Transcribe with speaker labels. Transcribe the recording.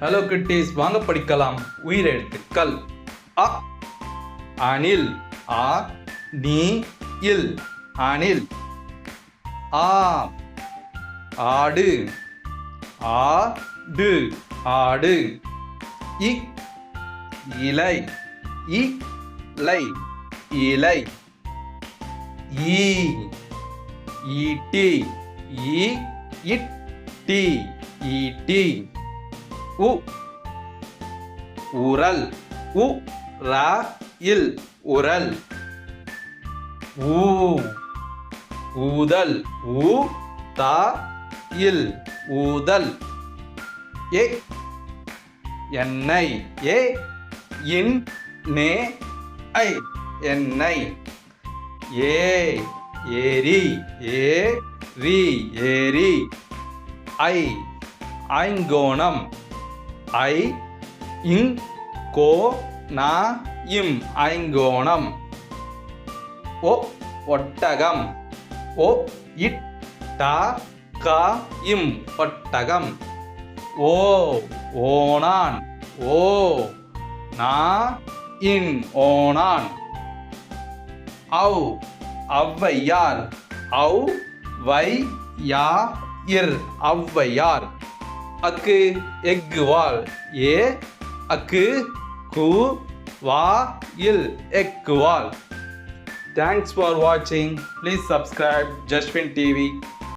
Speaker 1: Hello kitties வாங்க படிக்கலாம். உயிரெழுத்துக்கள். அ அணில். ஆ நீ இல். அணில். ஆ ஆடு. ஆடு. ஆடு. இ இலை. இ லை. இலை. ஈ ஈட்டி. ஈ இட்டி. ஈட்டி. உ. உரல். உ. ர. இல். உரல். ஊ. ஊதல். ஊ. த. இல். ஊதல். ஏ. எண்ணெய். ஏ. இன். நே. ஐ. எண்ணெய். ஏ. ஏரி. ஏ. ரி. ஏரி. ஐ. ஐங்கோணம். ஐ இங் கோ நா இம் ஐங்கோணம். ஓ ஒட்டகம். ஓ இட் டா கா இம் ஒட்டகம். ஓ ஓணான். ஓ நா இன் ஓணான். அவ் ஔவையார். ஔ வை யா இர் ஔவையார். அக்கு எக்கு வால் ஏ அக்கு கு வா இல் எக்கு வால் தேங்க்ஸ் ஃபார் வாட்சிங் ப்ளீஸ் சப்ஸ்கிரைப் ஜஸ்வின் டிவி